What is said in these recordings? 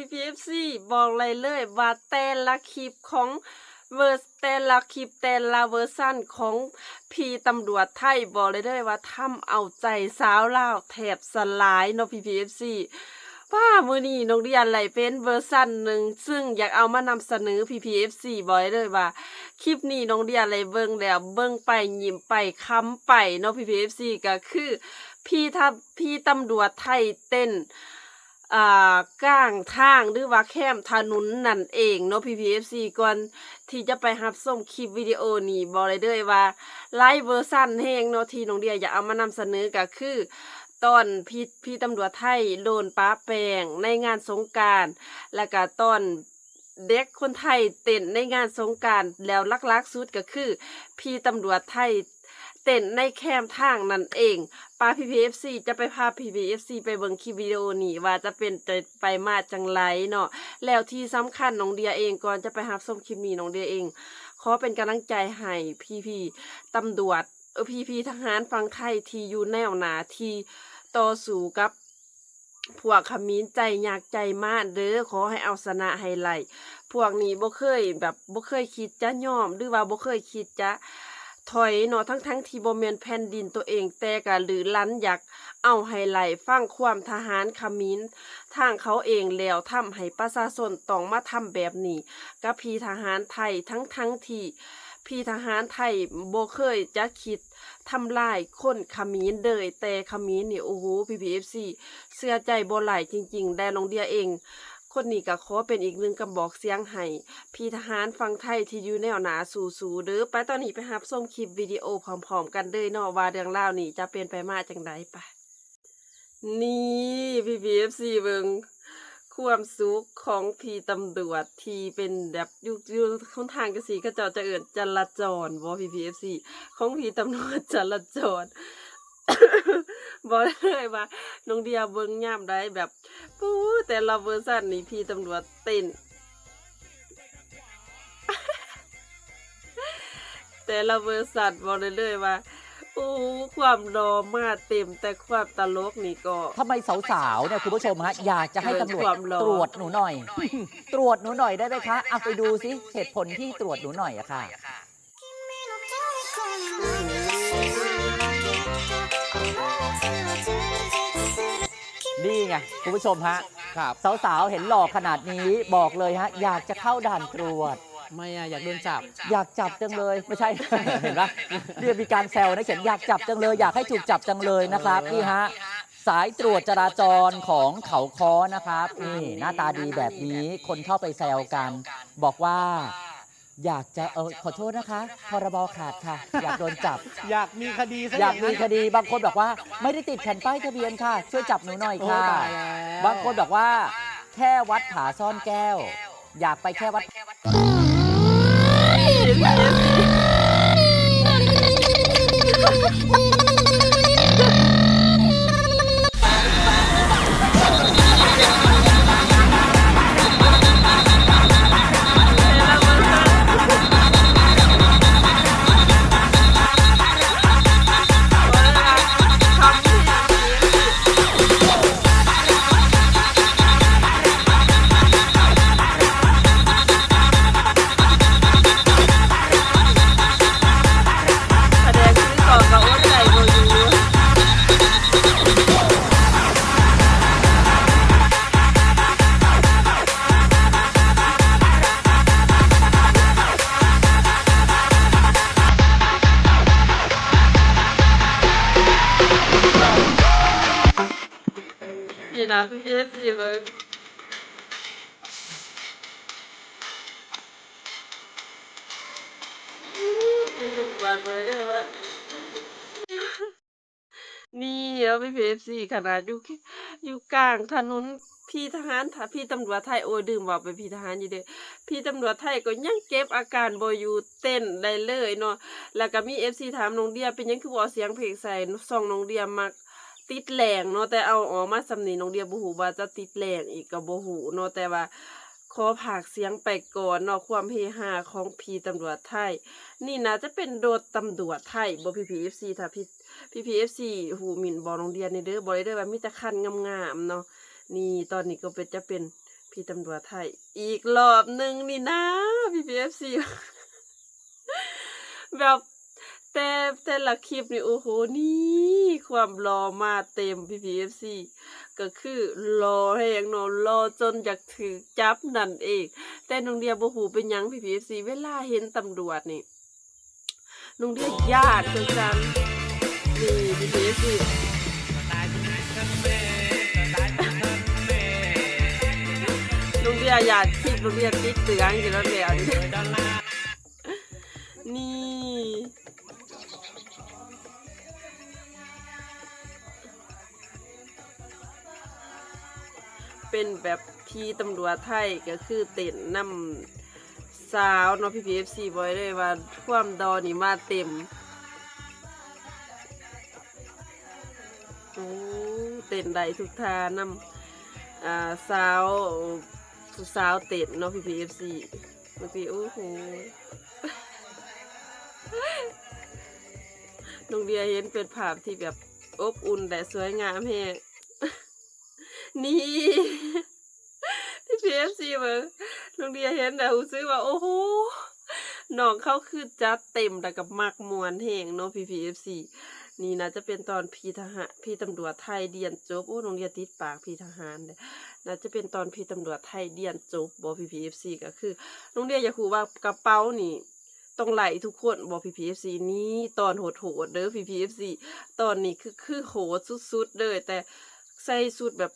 พี่พีเอฟซีบอกเลยเลยว่าแต่ละคลิปของเวอร์แต่ละคลิปแต่ละเวอร์ชันของพีตำรวจไทยบอกเลยเลยว่าทำเอาใจสาวเล่าแถบสลายเนาะพี่พีเอฟซีว่ามือนี้น้องเรียนไหลเป็นเวอร์ชันหนึ่งซึ่งอยากเอามานำเสนอ PPFC บอกเลยเลยว่า คลิปนี้น้องเดียอะไรเบิ่งแล้วเบิ่งไปยิ้มไปค้ำไปเนาะ PPFC ก็คือ พี่ทับพี่ตำรวจไทยเต้น อ่าก้างทางหรือว่าแคมถนนนั่นเองเนาะ PPFC ก่อนที่จะไปรับส้มคลิปวิดีโอนี้บอกเลยเด้อว่าไลฟ์เวอร์ชันแห้งเนาะที่น้องเดียอยากเอามานำเสนอก็คือตอนพี่พี่ตำรวจไทยโดนป้าแปงในงานสงการแล้วก็ตอนเด็กคนไทยเต้นในงานสงการแล้วลักๆสุดก็คือ พี่ตำรวจไทย เต้นในแคมทางนั่นเองป้าพีพีเอฟซีจะไปพาพีพีเอฟซีไปเบิ่งคลิปวิดีโอนี้ว่าจะเป็นจะไปมาจังไรเนาะแล้วที่สำคัญน้องเดียเองก่อนจะไปรับชมคลิปนี้น้องเดียเอง ขอเป็นกำลังใจให้พี่พี่ตำรวจเออพี่พี่ทหารฝั่งไทยที่อยู่แนวหนาที่ต่อสู้กับพวกขมิ้นใจอยากใจมากเด้อขอให้เอาชนะให้ไหลพวกนี้บ่เคยแบบบ่เคยคิดจะยอมหรือว่าบ่เคยคิดจะ ถอยเนาะทั้งทั้งที่บ่แมนแผ่นดินตัวเองแต่ก็หรือลันอยากเอาให้ไหลฟังความทหารขมิ้นทางเขาเองแล้วทำให้ประชาชนต้องมาทำแบบนี้กับพี่ทหารไทยทั้งทั้งที่พี่ทหารไทยบ่เคยจะคิดทำลายคนขมิ้นเลยแต่ขมิ้นนี่โอ้โห PPFC เอฟซีเสื้อใจบ่ไหลจริงๆได้ลงเดียเอง คนนี้ก็ขอเป็นอีกหนึ่งกำบอกเสียงให้พี่ทหารฟังไทยที่อยู่แนวหนาสู่สู่เด้อไปตอนนี้ไปรับชมคลิปวิดีโอพร้อมๆกันเลยเนาะว่าเรื่องรานี้จะเป็นไปมาจังไดไปนี่พี่พีเอฟซีเบิงความสุขของพี่ตำรวจที่เป็นแบบยุคยุคนทางกสีก็เจ้าจะเอินจราจรบ่พี่พีเอฟซีของพี่ตำรวจจราจร บอกเลยว่าน้องเดียเบิ่งย่ามได้แบบปู้แต่ละเวอร์ชันนี่พี่ตำรวจเต้น แต่ละเวอร์ชันบอกเลยเลยว่าโอ้ความรอมาเต็มแต่ความตลกนี่ก็ทำไมสาวๆเนี่ยคุณผู้ชมฮะอยากจะให้ตำรวจความร้อนตรวจหนูหน่อย ตรวจหนูหน่อยได้ไหมคะเอาไปดูสิเหตุผลที่ตรวจหนูหน่อยอะค่ะ นี่ไงคุณผู้ชมฮะครับสาวๆ เห็นหล่อขนาดนี้บอกเลยฮะ อยากจะเข้าด่านตรวจ ไม่อะอยากโดนจับ อยากจับจังเลยไม่ใช่ เห็นปะเรียกมีการแซวนะเขียนอยากจับจังเลย อยากให้ถูกจับจังเลยนะครับเออนี่ฮะสายตรวจจราจรของเขาค้อนะครับนี่หน้าตาดีแบบนี้คนเข้าไปแซวกัน บอกว่า อยากจะเออขอโทษนะคะ พรบขาดค่ะ อยากโดนจับ อยากมีคดีซะอยากมีคนั้นดีบางคนบอกว่า ไม่ได้ติดแผ่นป้ายทะเบียนค่ะ ช่วยจับหนูหน่อยโอ้ค่ะตายแล้วบางคนบอกว่า แค่วัดผาซ่อนแก้ว อยากไปแค่วัดแนี่นะพี่เอฟซีเบิร์กวันไปเลยว่านี่แล้วพี่เอฟซีขนาดอยู่อยู่กลางถนนพี่ทหารถ้าพี่ตำรวจไทยโอ้ดื่มว่าเป็นพี่ทหารอยู่เด้อพี่ตำรวจไทยก็ยังเก็บอาการบอยู่เต้นได้เลยเนาะแล้วก็มีเอฟซีถามน้องเดียเป็นยังคือบ่เอาเสียงเพลงใส่ส่องน้องเดียมัก ติดแรงเนาะแต่เอาออกมาสำนีน้องเดียบ่ฮู้ว่าจะติดแรงอีกก็บ่ฮู้เนาะแต่ว่าขอผากเสียงไปก่อนเนาะความเฮฮาของพีตำรวจไทย นี่นะจะเป็นโดดตำรวจไทยบ่พี่พีเอฟซีถ้าพี่พี่พีเอฟซีหูหมิ่นบ่น้องเดียนี่เด้อบ่ได้เด้อว่ามีต่คันงามๆเนาะนี่ตอนนี้ก็เป็นจะเป็นพี่ตำรวจไทย อีกรอบหนึ่งนี่นะพี่พีเอฟซีแบบ แต่แต่ละคลิปนี่โอ้โหนี่ความรอมาเต็มพี่พีเอฟซีก็คือรอแหงนาะรอจนอยากถือจับนั่นเอง แต่น้องเดียบ่หูเป็นยังพี่พีเอฟซีเวลาเห็นตำรวจนี่น้องเดียญาติจังจังนี่พี่พีเอฟซีน้องเดียญาติคลิปน้องเดียติดเตือนอยู่แล้วแล้วนี่นี่ เป็นแบบพี่ตำรวจไทยก็คือเต้นนำสาวเนาะพี่พีเอฟซีบอยเลยว่าความดอนี่มาเต็มโอ้เต้นได้ทุกทานำอ่าสาวสาวเต้นเนาะพี่พีเอฟซีเมื่อกี้โอ้โหน้องเดียเห็นเป็นภาพที่แบบอบอุ่นแต่สวยงามแฮง นี่ที่พีเอฟซีเบิงน้องเดียเห็นแต่รู้สึกว่า โอ้โหน้องเขาคือจัดเต็มแต่กับมักมวนแหงเนาะพีพีเอฟซีนี่นะจะเป็นตอนพีทหารพีตำรวจไทยเดียนจบโอ้น้องเดียติดปากพีทหารเลยน่าจะเป็นตอนพีตำรวจไทยเดียนจบบอพีพีเอฟซีก็คือน้องเดียอยากรู้ว่ากระเป๋านี่ต้องไหลทุกคนบอกพีพีเอฟซีนี้ตอนโหดโหดๆเด้อพีพีเอฟซีตอนนี้คือคือโหดสุดๆเลยแต่ใส่สุดแบบ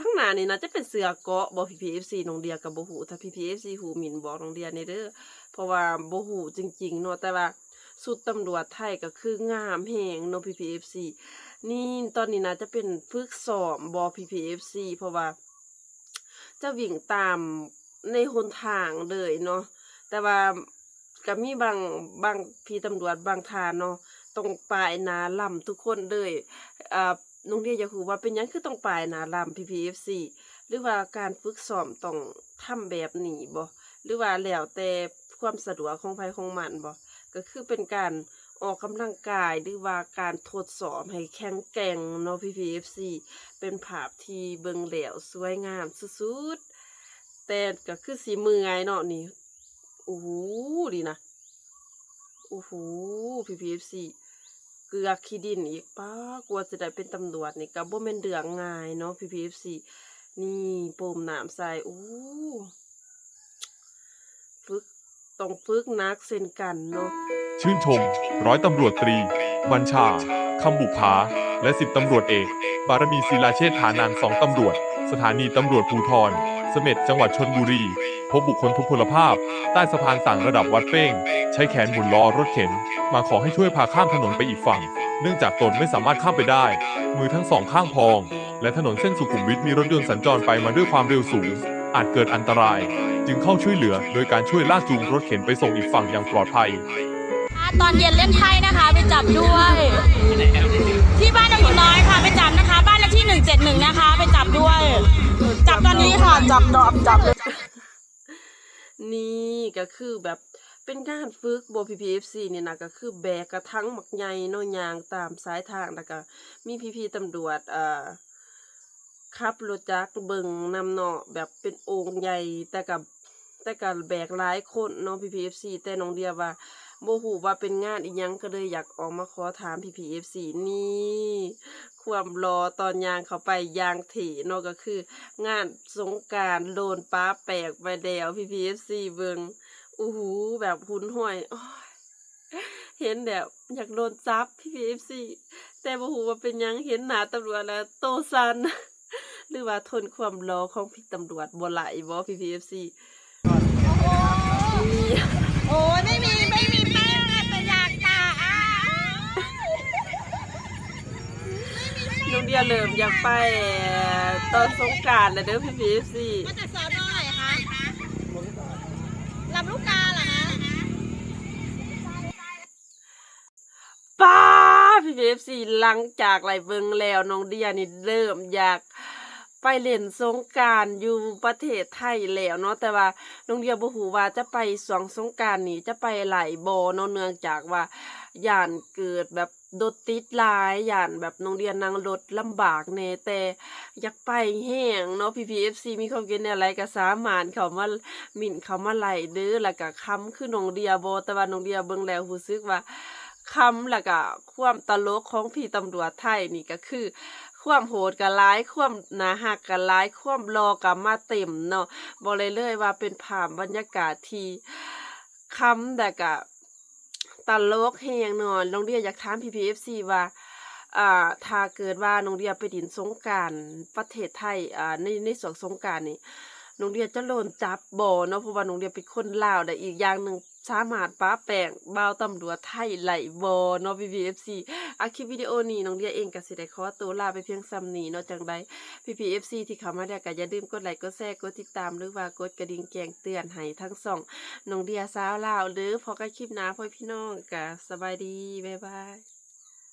ทั้งหน้านี่นะจะเป็นเสือเกาะบอพีพีเอฟซีน้องเดียกับโบหูถ้าพีพีเอฟซีหูหมินบอกน้องเดียในเด้อเพราะว่าโบหูจริงๆเนาะแต่ว่าสุดตำรวจไทยก็คืองามแหงเนาะพีพีเอฟซีนี่ตอนนี้นะจะเป็นฝึกสอบบอพีพีเอฟซีเพราะว่า จะวิ่งตามในหนทางเลยเนาะแต่ว่าก็มีบางบางพี่ตำรวจบางทานเนาะต้องปลายนาลำทุกคนเลยอ่า น้องเดียอยากรู้ว่าเป็นหยังคือต้องปลายหนาลำ PPFC หรือว่าการฝึกซ้อมต้องทำแบบนี้บ่หรือว่าแล้วแต่ความสะดวกของใครของมันบ่ก็คือเป็นการออกกำลังกายหรือว่าการทดสอบให้แข็งแกร่งเนาะ PPFC เป็นภาพที่เบิ่งแล้วสวยงามสุดๆแต่ก็คือสีมือไงเนาะนี่โอ้โหดีนะโอ้โหพีพี เกลือขี้ดินอีกป้ากลัวจะได้เป็นตำรวจนี่ก็บ่แม่นเดืองง่ายเนาะพีพีเอฟซีนี่โปมน้ำใส่โอ้ฝึกต้องฝึกนักเส้นกันเนาะชื่นชม ร้อยตำรวจตรี บัญชาคำบุภาและสิบตำรวจเอก บารมีศิลาเชษฐานางสองตำรวจ สถานีตำรวจภูทร เสม็ดจังหวัดชนบุรี พบบุคคลทุพพลภาพ ใต้สะพานต่างระดับวัดเป้ง ใช้แขนหมุนล้อรถเข็น มาขอให้ช่วยพาข้ามถนนไปอีกฝั่ง เนื่องจากตนไม่สามารถข้ามไปได้ มือทั้งสองข้างพอง และถนนเส้นสุขุมวิทมีรถยนต์สัญจรไปมาด้วยความเร็วสูง อาจเกิดอันตราย จึงเข้าช่วยเหลือ โดยการช่วยลากจูงรถเข็นไปส่งอีกฝั่งอย่างปลอดภัย ตอนเย็นเล่นไพ่นะคะไปจับด้วย ที่บ้านเราอยู่น้อยค่ะไปจับนะคะ บ้านเลขที่หนึ่งเจ็ดหนึ่งนะคะ ไปจับด้วย จับตอนนี้ค่ะจับดอกจับเลย นี่ก็คือแบบเป็นการฝึกบพีพีเอฟซีนี่นะก็คือแบกกระทั้งหมักใหญ่นาะยางตามสายทางแล้วก็มีพีพีตำรวจเอ่อขับรถจักรเบิงนำเนาะแบบเป็นองค์ใหญ่แต่กับแต่กับแบกหลายคนเนาะพีพีเอฟซีแต่น้องเดียว่า โมหูว่าเป็นงานอีหยังก็เลยอยากออกมาขอถามพีพีเอฟซีนี่ความรอตอนยางเขาไปยางถี่นาะก็คือ งานสงการโดนป้าแปลกไปแล้วพีพีเอฟซีเบิงอู้หูแบบหุนห้อยเห็นแบบอยากโดนจับพีพีเอฟซีแต่บ่หูว่าเป็นยังเห็นหนาตำรวจแล้วโตซัน หรือว่าทนความรอของพี่ตำรวจบ่ไหลบ่พีพีเอฟซีโอ้ยไม่มี ไม่มีแป้งอะแต่อยากตาอะ น้อง เดียเริ่มอยากไปตอนสงกรารแล้วเด้อพีพีเอฟซีมาจากสอนอไหนคะลำลูกกาเหรอคะป้าพีพีเอฟซีหลังจากไหลเบิงแล้วน้องเดียนี่เริ่มอยากไปเล่นสงกรารอยู่ประเทศไทยแล้วเนาะแต่ว่าน้องเดียบ่ฮู้ว่าจะไปสวงสงกรารนี่จะไปไหลบ่เนาะเนื่องจากว่า ย่านเกิดแบบรถติดลายย่านแบบน้องเดียนั่งรถลำบากแน่แต่อยากไปแห้งเนาะ PPFC มีความคิดอะไรก็สามารถเขามาหมิ่นเขามาไหลเด้อแล้วก็ค้ำคือน้องเดียบ่แต่ว่าน้องเดียเบิงแล้วรู้สึกว่าคำแล้วก็ความตลกของพี่ตำรวจไทยนี่ก็คือ ความโหดกับร้าย ความหนาหักกับร้าย ความรอกับมาเต็มเนาะบอกเลยเลยว่าเป็นภาพบรรยากาศที่คำแต่ก็ ตลกแหงนอนน้องเดียอยากถามพีพีเอฟซีว่าอ่าถ้าเกิดว่าน้องเดียไปดินสงการประเทศไทยอ่าในในสวนสงการนี่น้องเดียจะโดนจับบ่เนาะเพราะว่าน้องเดียเป็นคนลาวแต่อีกอย่างหนึ่ง สามารถป้าแปลงบ่าวตำรวจไทยไหลบอเนาะ PPFC อาคลิปวิดีโอนี้น้องเดียเองก็สิได้ขอตัวลาไปเพียงซ้ำนี้เนาะจังได PPFC ที่เข้ามาแล้วก็อย่าลืมกดไลค์กดแชร์กดติดตามหรือว่ากดกระดิ่งแจ้งเตือนให้ทั้งสองน้องเดียสาวลาวหรือพอกันคลิปหน้าพ่อพี่น้องก็สบายดีบ๊ายบาย